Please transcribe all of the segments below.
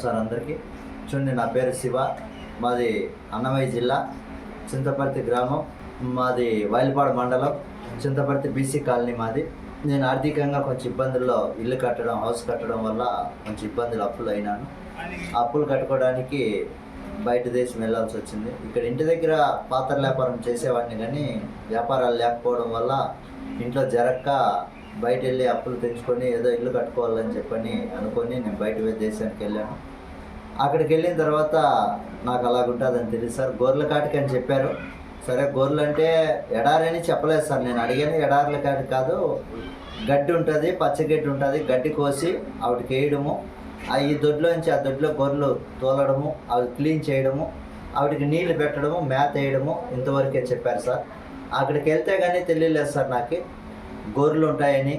నమస్కారం సార్ అందరికీ. చూడండి నా పేరు శివ. మాది అన్నమయ్య జిల్లా చింతపర్తి గ్రామం. మాది వైల్పాడు మండలం చింతపర్తి బీసీ కాలనీ మాది. నేను ఆర్థికంగా కొంచెం ఇబ్బందుల్లో ఇల్లు కట్టడం హౌస్ కట్టడం వల్ల కొంచెం ఇబ్బందులు అప్పులు అయినాను. అప్పులు కట్టుకోవడానికి బయట దేశం వెళ్ళాల్సి వచ్చింది. ఇక్కడ ఇంటి దగ్గర పాత్ర వ్యాపారం చేసేవాడిని కానీ వ్యాపారాలు లేకపోవడం వల్ల ఇంట్లో జరక్క బయట వెళ్ళి అప్పులు తెచ్చుకొని ఏదో ఇల్లు కట్టుకోవాలని చెప్పని అనుకొని నేను బయట దేశానికి వెళ్ళాను. అక్కడికి వెళ్ళిన తర్వాత నాకు అలాగుంటుందని తెలియదు సార్. గొర్రెల కాటికి అని చెప్పారు. సరే గోర్లు అంటే ఎడారని చెప్పలేదు సార్. నేను అడిగాను ఎడార్ల కాటి కాదు. గడ్డి ఉంటుంది పచ్చగడ్డి ఉంటుంది గడ్డి కోసి ఆవిడకి వేయడము. ఆ ఈ దొడ్లోంచి ఆ దొడ్లో గొర్రెలు తోలడము అవి క్లీన్ చేయడము ఆవిడకి నీళ్ళు పెట్టడము మేత వేయడము ఇంతవరకే చెప్పారు సార్. అక్కడికి వెళ్తే కానీ తెలియలేదు సార్ నాకు. గొర్రెలు ఉంటాయని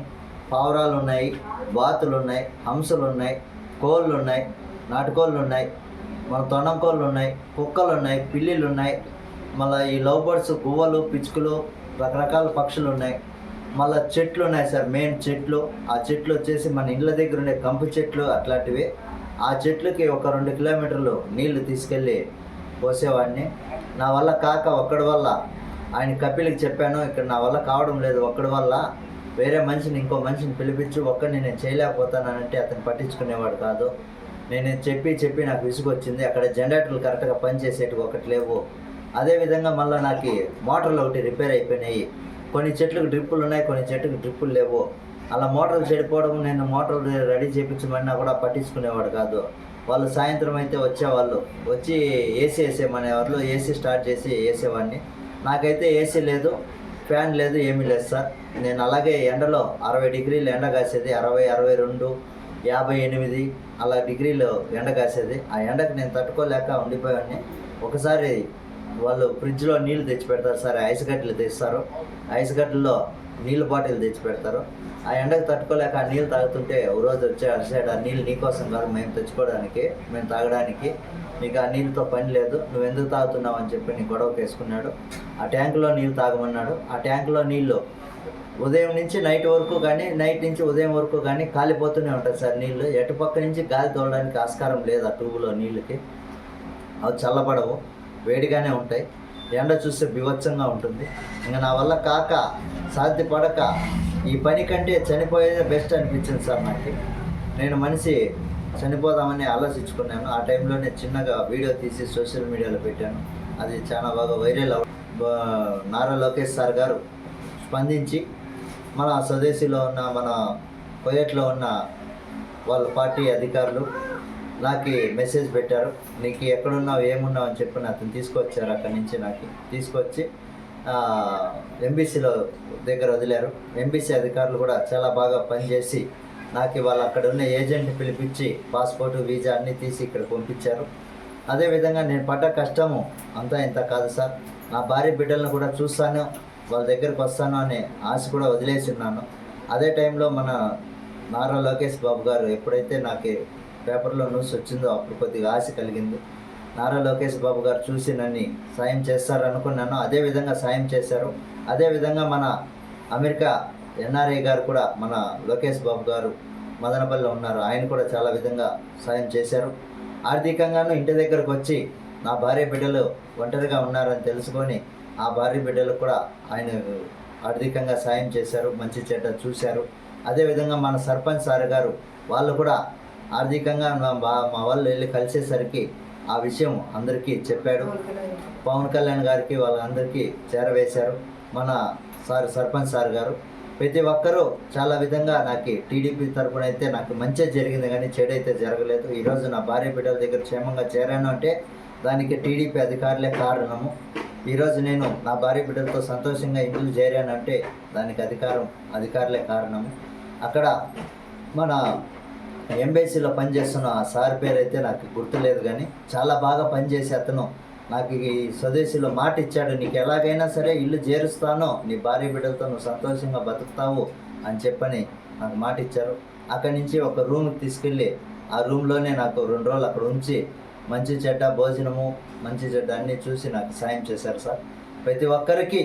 పావురాలు ఉన్నాయి బాతులు ఉన్నాయి హంసలు ఉన్నాయి కోళ్ళు ఉన్నాయి. నాటుకోళ్ళు ఉన్నాయి మన తొండం కోళ్ళు ఉన్నాయి కుక్కలు ఉన్నాయి పిల్లిలు ఉన్నాయి మళ్ళీ ఈ లవ్ బర్డ్స్ గువ్వలు పిచ్చుకలు రకరకాల పక్షులు ఉన్నాయి మళ్ళీ చెట్లు ఉన్నాయి సార్ మెయిన్ చెట్లు. ఆ చెట్లు వచ్చేసి మన ఇళ్ళ దగ్గర ఉండే కంపు చెట్లు అట్లాంటివి. ఆ చెట్లకి ఒక రెండు కిలోమీటర్లు నీళ్ళు తీసుకెళ్ళి పోసేవాడిని. నా వల్ల కాక ఒక్కడి వల్ల. ఆయన కపిలికి చెప్పాను ఇక్కడ నా వల్ల కావడం లేదు ఒక్కడి వల్ల. వేరే మనిషిని ఇంకో మనిషిని పిలిపించి ఒక్కడిని నేను చేయలేకపోతానంటే అతను పట్టించుకునేవాడు కాదు. నేను చెప్పి చెప్పి నాకు విసుగొచ్చింది. అక్కడ జనరేటర్లు కరెక్ట్గా పనిచేసేటివి ఒకటి లేవు. అదేవిధంగా మళ్ళీ నాకు మోటార్లు ఒకటి రిపేర్ అయిపోయినాయి. కొన్ని చెట్లకు డ్రిప్పులు ఉన్నాయి కొన్ని చెట్లకు డ్రిప్పులు లేవు. అలా మోటార్లు చెడిపోవడం నేను మోటార్లు రెడీ చేయించమన్నా కూడా పట్టించుకునేవాడు కాదు. వాళ్ళు సాయంత్రం అయితే వచ్చేవాళ్ళు. వచ్చి ఏసీ వేసేయమనేవాళ్ళు. ఏసీ స్టార్ట్ చేసి వేసేవాడిని. నాకైతే ఏసీ లేదు ఫ్యాన్ లేదు ఏమీ లేదు సార్. నేను అలాగే ఎండలో అరవై డిగ్రీలు ఎండ కాసేది అరవై అరవై రెండు యాభై ఎనిమిది అలా డిగ్రీలో ఎండ కాసేది. ఆ ఎండకు నేను తట్టుకోలేక ఉండిపోయాన్ని. ఒకసారి వాళ్ళు ఫ్రిడ్జ్లో నీళ్ళు తెచ్చి పెడతారు సార్ ఐస్ గడ్డలు తెస్తారు. ఐస్ గడ్డల్లో నీళ్ళ బాటిల్ తెచ్చి పెడతారు ఆ ఎండకు తట్టుకోలేక ఆ నీళ్ళు తాగుతుంటే ఓ రోజు వచ్చే అరిసాడు ఆ నీళ్ళు నీకోసం కాదు మేము తెచ్చుకోవడానికి మేము తాగడానికి. నీకు ఆ నీళ్ళతో పని లేదు నువ్వు ఎందుకు తాగుతున్నావు? అని చెప్పి నీ గొడవకు వేసుకున్నాడు ఆ ట్యాంకులో నీళ్ళు తాగమన్నాడు. ఆ ట్యాంకులో నీళ్ళు ఉదయం నుంచి నైట్ వరకు కానీ నైట్ నుంచి ఉదయం వరకు కానీ కాలిపోతూనే ఉంటుంది సార్ నీళ్ళు. ఎటుపక్క నుంచి గాలి తోలడానికి ఆస్కారం లేదు ఆ ట్యూబ్లో నీళ్ళకి. అవి చల్లబడవు వేడిగానే ఉంటాయి. ఎండ చూస్తే బివత్సంగా ఉంటుంది. ఇంకా నా వల్ల కాక సాధ్యపడక ఈ పని కంటే చనిపోయేదే బెస్ట్ అనిపించింది సార్ నాకు. నేను మనిషి చనిపోదామని ఆలోచించుకున్నాను. ఆ టైంలోనే చిన్నగా వీడియో తీసి సోషల్ మీడియాలో పెట్టాను. అది చాలా బాగా వైరల్ అవ నారా లోకేష్ సార్ గారు స్పందించి మన స్వదేశీలో ఉన్న మన కొయట్లో ఉన్న వాళ్ళ పార్టీ అధికారులు నాకు మెసేజ్ పెట్టారు. నీకు ఎక్కడున్నావు ఏమున్నావు అని చెప్పి అతను తీసుకొచ్చారు అక్కడి నుంచి నాకు. తీసుకొచ్చి ఎంబీసీలో దగ్గర వదిలారు. ఎంబీసీ అధికారులు కూడా చాలా బాగా పనిచేసి నాకు వాళ్ళు అక్కడ ఉన్న ఏజెంట్ పిలిపించి పాస్పోర్ట్ వీజా అన్నీ తీసి ఇక్కడ పంపించారు. అదేవిధంగా నేను పడ్డ కష్టము అంతా ఇంత కాదు సార్. నా భార్య బిడ్డలను కూడా చూస్తాను. వాళ్ళ దగ్గరకు వస్తాను అనే ఆశ కూడా వదిలేసి ఉన్నాను. అదే టైంలో మన నారా లోకేష్ బాబు గారు ఎప్పుడైతే నాకు పేపర్లో న్యూస్ వచ్చిందో అప్పుడు కొద్దిగా ఆశ కలిగింది. నారా లోకేష్ బాబు గారు చూసి నన్ను సాయం చేస్తారు అనుకున్నాను అదే విధంగా సాయం చేశారు. అదే విధంగా మన అమెరికా ఎన్ఆర్ఐ గారు కూడా మన లోకేష్ బాబు గారు మదనపల్లిలో ఉన్నారు. ఆయన కూడా చాలా విధంగా సాయం చేశారు. ఆర్థికంగాను ఇంటి దగ్గరకు వచ్చి నా భార్య బిడ్డలు ఒంటరిగా ఉన్నారని తెలుసుకొని ఆ భార్య బిడ్డలకు కూడా ఆయన ఆర్థికంగా సాయం చేశారు మంచి చెడ్డ చూశారు. అదేవిధంగా మన సర్పంచ్ సార్ గారు వాళ్ళు కూడా ఆర్థికంగా మా వాళ్ళు వెళ్ళి కలిసేసరికి ఆ విషయం అందరికీ చెప్పాడు. పవన్ కళ్యాణ్ గారికి వాళ్ళందరికీ చేరవేశారు. మన సార్ సర్పంచ్ సార్ గారు. ప్రతి ఒక్కరూ చాలా విధంగా నాకు టీడీపీ తరపున అయితే నాకు మంచి జరిగింది కానీ చెడు అయితే జరగలేదు. ఈరోజు నా భార్య బిడ్డల దగ్గర క్షేమంగా చేరాను అంటే దానికి టీడీపీ అధికారులే కారణము. ఈరోజు నేను నా భార్య బిడ్డలతో సంతోషంగా ఇంటికి చేరానంటే దానికి అధికారం అధికారులే కారణం. అక్కడ మన ఎంబీసీలో పనిచేస్తున్న ఆ సార్ పేరు అయితే నాకు గుర్తులేదు కానీ చాలా బాగా పనిచేసి అతను నాకు ఈ స్వదేశీలో మాట ఇచ్చాడు నీకు ఎలాగైనా సరే ఇల్లు చేరుస్తానో నీ భార్య బిడ్డలతో నువ్వు సంతోషంగా బతుకుతావు అని చెప్పని నాకు మాట ఇచ్చారు. అక్కడి నుంచి ఒక రూమ్కి తీసుకెళ్ళి ఆ రూమ్లోనే నాకు రెండు రోజులు అక్కడ ఉంచి మంచి చెడ్డ భోజనము మంచి చెడ్డ అన్నీ చూసి నాకు సాయం చేశారు సార్. ప్రతి ఒక్కరికి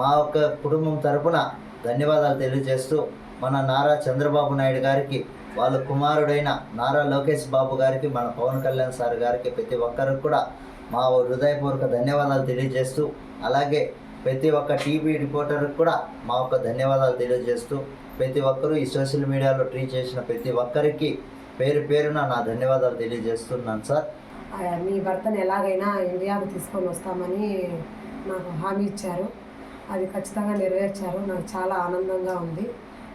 మా ఒక్క కుటుంబం తరపున ధన్యవాదాలు తెలియజేస్తూ మన నారా చంద్రబాబు నాయుడు గారికి వాళ్ళ కుమారుడైన నారా లోకేష్ బాబు గారికి మన పవన్ కళ్యాణ్ సార్ గారికి ప్రతి ఒక్కరికి కూడా మా హృదయపూర్వక ధన్యవాదాలు తెలియజేస్తూ అలాగే ప్రతి ఒక్క టీవీ రిపోర్టర్కి కూడా మా యొక్క ధన్యవాదాలు తెలియజేస్తూ ప్రతి ఒక్కరూ ఈ సోషల్ మీడియాలో ట్రీట్ చేసిన ప్రతి ఒక్కరికి పేరు పేరున నా ధన్యవాదాలు తెలియజేస్తున్నాను సార్. మీ భర్తను ఎలాగైనా ఇండియాకు తీసుకొని వస్తామని నాకు హామీ ఇచ్చారు. అది ఖచ్చితంగా నెరవేర్చారు. నాకు చాలా ఆనందంగా ఉంది.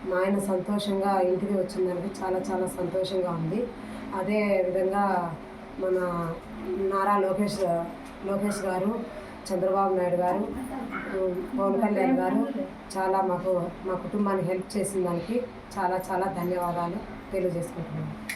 మా ఆయన సంతోషంగా ఇంటికి వచ్చిందానికి చాలా చాలా సంతోషంగా ఉంది. అదే విధంగా మన నారా లోకేష్ లోకేష్ గారు చంద్రబాబు నాయుడు గారు పవన్ కళ్యాణ్ గారు చాలా మాకు మా కుటుంబానికి హెల్ప్ చేసిన దానికి చాలా చాలా ధన్యవాదాలు తెలియజేసుకుంటున్నాను.